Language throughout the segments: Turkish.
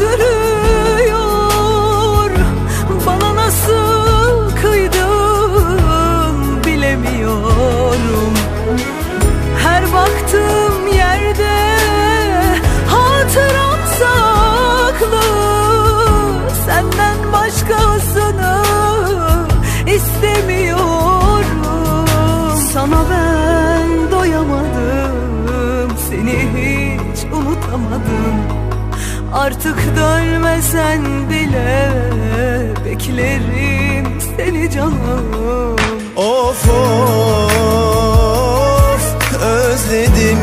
dönüyor Bana nasıl kıydın bilemiyorum. Her baktığım yerde hatıram saklı. Senden başkasını istemiyorum. Sana ben doyamadım seni hiç unutamadım. Artık dönmesen bile Beklerim seni canım. Of of özledim.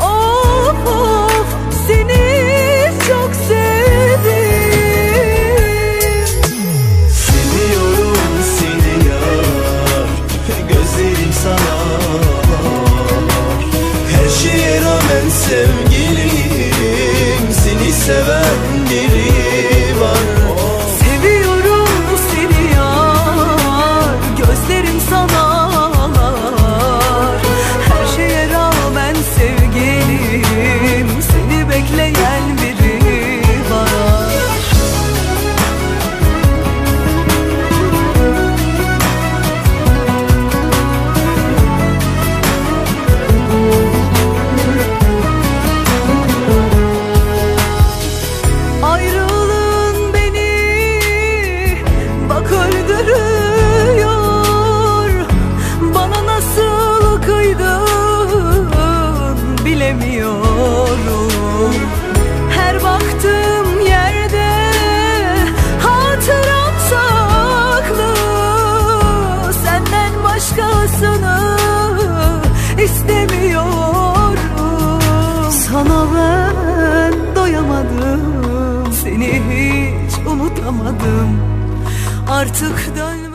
Of of seni çok sevdim. Seviyorum seni yar Gözlerim sana. Her şeye rağmen Seni seven biri Seni hiç unutamadım. Artık dön